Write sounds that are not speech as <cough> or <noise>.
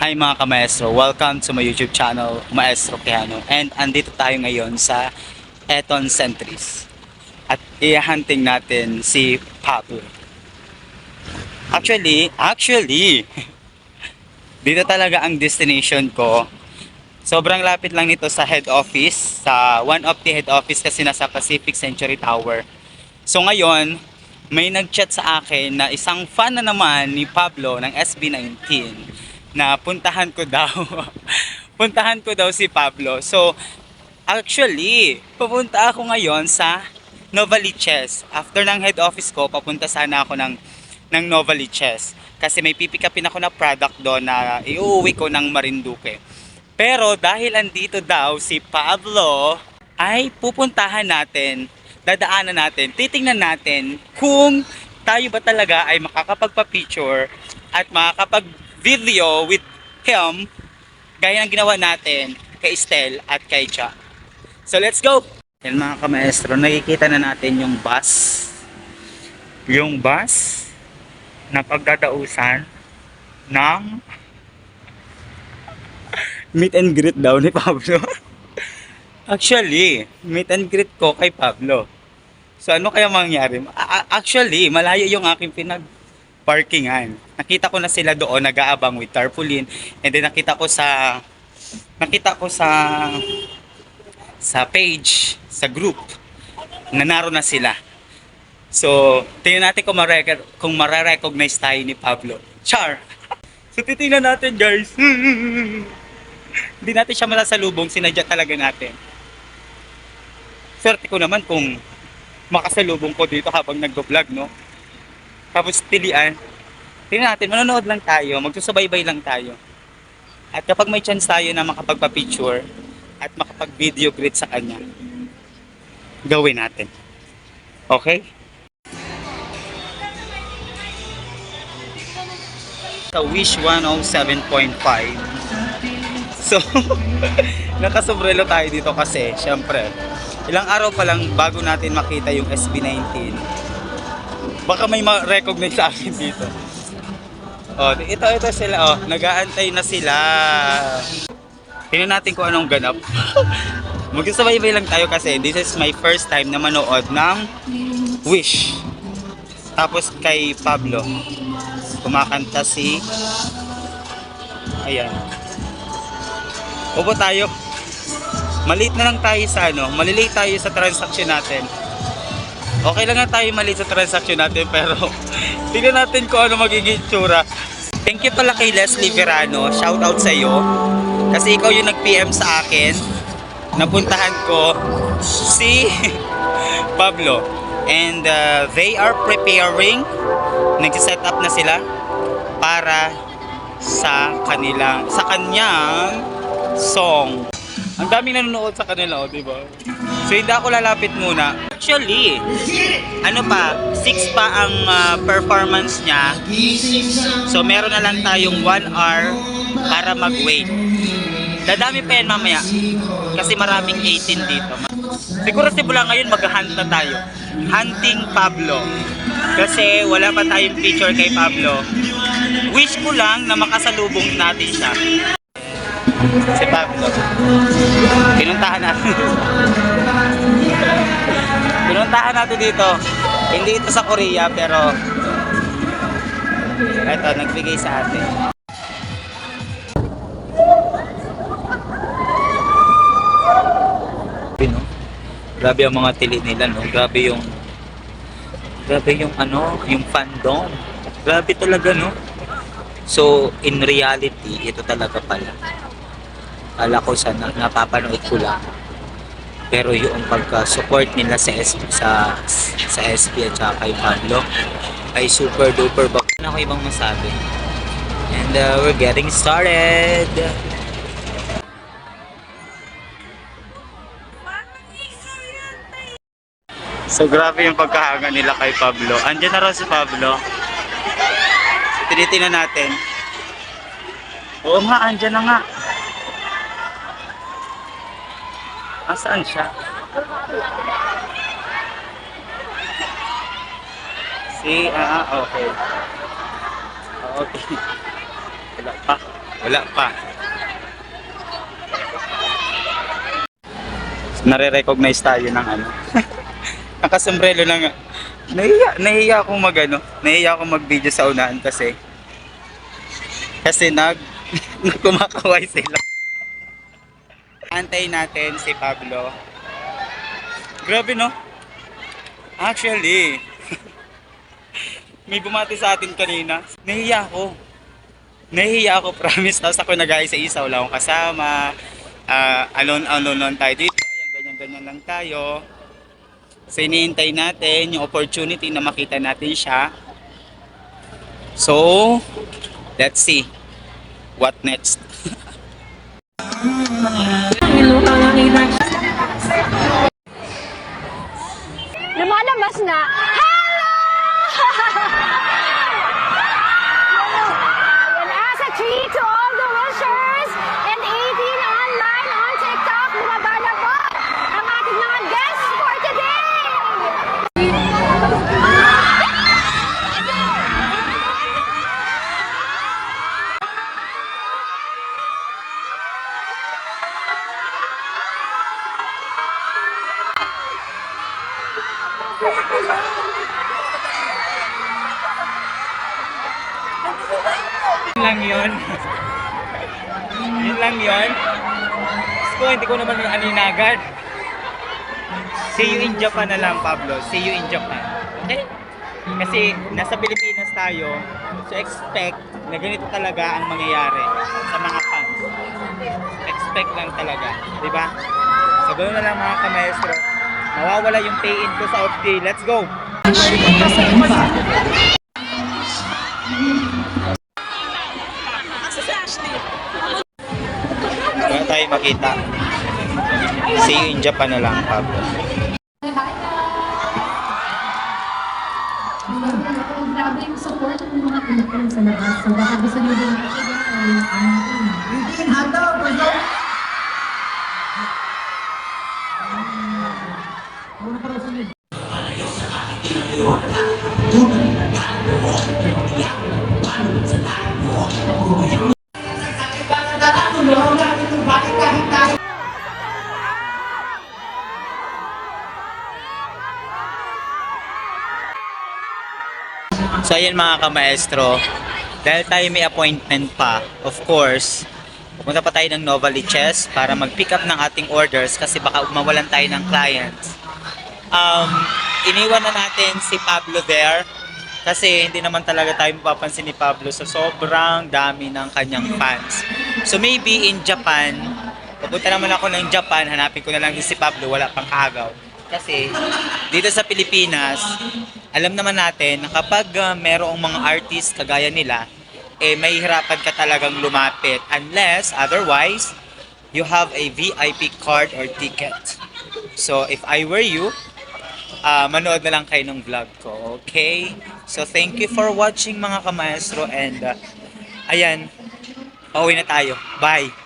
Hi mga kamaestro, welcome to my YouTube channel, Maestro Quijano. And andito tayo ngayon sa Eton Centris. At i-hunting natin si Pablo. Actually, actually, <laughs> dito talaga ang destination ko. Sobrang lapit lang nito sa head office, sa one of the head office kasi nasa Pacific Century Tower. So ngayon, may nag-chat sa akin na isang fan na naman ni Pablo ng SB19 na puntahan ko daw. <laughs> puntahan ko daw si Pablo. So, actually, pupunta ako ngayon sa Novaliches. After ng head office ko, papunta sana ako ng, ng Novaliches. Kasi may pipikapin ako na product doon na iuwi ko ng Marinduque. Pero dahil andito daw si Pablo, ay pupuntahan natin, dadaanan natin, titingnan natin kung tayo ba talaga ay makakapagpa-picture at makakapag-video with him gaya ng ginawa natin kay Estel at kay Cha. So let's go! Yan mga kamaestro, nakikita na natin yung bus. Yung bus na pagdadausan ng <laughs> meet and greet daw ni Pablo. <laughs> Actually, meet and greet ko kay Pablo. So ano kaya mangyari? Actually, malayo yung aking pinag parkingan. Nakita ko na sila doon nag-aabang with tarpaulin and then nakita ko sa nakita ko sa sa page, sa group na naroon na sila. So, tingnan natin kung, mare- kung mare-recognize tayo ni Pablo. Char! <laughs> So, titingnan natin guys. <laughs> Hindi natin siya masasalubong, sinadya talaga natin. Swerte ko naman kung makasalubong ko dito habang nagbo-vlog, no? Tapos tilian. Tingnan natin, manonood lang tayo, magsusubaybay lang tayo. At kapag may chance tayo na makapagpa-picture at makapag-video greet sa kanya, gawin natin. Okay? Sa Wish 107.5 So, <laughs> nakasombrelo tayo dito kasi, syempre, ilang araw pa lang bago natin makita yung SB19. Baka may ma-recognize sa akin dito. Oh, ito, ito sila, oh, nag-aantay na sila. Tingnan natin kung anong ganap. <laughs> Magsasabaybay lang tayo kasi this is my first time na manood ng Wish. Tapos kay Pablo, kumakanta si Ayan. Upo tayo. Maliit na lang tayo sa ano, malilate tayo sa transaction natin. Okay lang na tayo maliit sa transaction natin <laughs> pero tingnan natin kung ano magiging tsura. Thank you pala kay Leslie Verano. Shout out sa iyo. Kasi ikaw yung nag-PM sa akin. Napuntahan ko si <laughs> Pablo. And uh, they are preparing. Nagsiset up na sila para sa kanilang sa kanyang song. Ang daming nanonood sa kanila, oh, di ba? So hindi ako lalapit muna. Actually, ano pa, 6 pa ang ah, performance niya. So meron na lang tayong 1 hour para mag-wait. Dadami pa yan mamaya. Kasi maraming 18 dito. Siguro simula ngayon mag-hunt na tayo. Hunting Pablo. Kasi wala pa tayong picture kay Pablo. Wish ko lang na makasalubong natin siya. Si Pablo. Pinuntahan natin. <laughs> Pinuntahan natin dito. Hindi ito sa Korea pero ito nagbigay sa atin. Grabe, no? Grabe ang mga tili nila, no? Grabe yung Grabe yung ano, yung fandom. Grabe talaga, no? So, in reality, ito talaga pala. Kala ko sa na, napapanood ko lang. Pero yung pagka-support nila sa SP, sa, sa SP at saka kay Pablo ay super duper bak. Ano ako ibang masabi? And uh, we're getting started. So grabe yung pagkahanga nila kay Pablo. Andiyan na raw si Pablo. So, natin. Oo nga, andyan na nga. Asaan siya? Si, ah, okay. Okay. Wala pa. Wala pa. Nare-recognize tayo ng ano. <laughs> Nakasombrero lang. Nahiya, nahiya akong mag ano, nahiya akong mag-video sa unahan kasi kasi nag <laughs> kumakaway sila. Antay natin si Pablo. Grabe no? Actually, <laughs> may bumati sa atin kanina. Nahiya ako. Nahiya ako, <laughs> promise. Tapos ako nag-isa-isa, wala akong kasama. Ah, alone-alone tayo dito. Ayan, ganyan-ganyan lang tayo. So, iniintay natin yung opportunity na makita natin siya. So, let's see. What next? <laughs> Lumalabas na. Hello! <laughs> Ayan, as a treat to all the wishers and 18 online on TikTok, bumaba na po ang ating mga guests for today! Yun lang yun. <laughs> yun lang yun. Ko, hindi ko naman yung aninagan. See you in Japan na lang, Pablo. See you in Japan. Okay? Kasi nasa Pilipinas tayo, so expect na ganito talaga ang mangyayari sa mga fans. Expect lang talaga, di ba? So ganoon na lang mga kamaestro. Mawawala yung pay-in ko sa OFD. Let's go! Wala tayo makita. See you in Japan na lang, Pablo. Grabe yung support ng mga sa labas. So baka gusto nyo din makikita ay ang ating So ayan mga kamaestro, dahil tayo may appointment pa, of course, pupunta pa tayo ng Nova Liches para mag-pick up ng ating orders kasi baka mawalan tayo ng clients. Um, iniwan na natin si Pablo there kasi hindi naman talaga tayo mapapansin ni Pablo sa sobrang dami ng kanyang fans. So maybe in Japan, pupunta naman ako ng Japan, hanapin ko na lang si Pablo, wala pang kagaw. Kasi dito sa Pilipinas, alam naman natin na kapag uh, merong mga artist kagaya nila, eh mahihirapan ka talagang lumapit unless otherwise you have a VIP card or ticket. So if I were you, uh, manood na lang kayo ng vlog ko, okay? So thank you for watching mga kamaestro and uh, ayan, pauwi na tayo. Bye!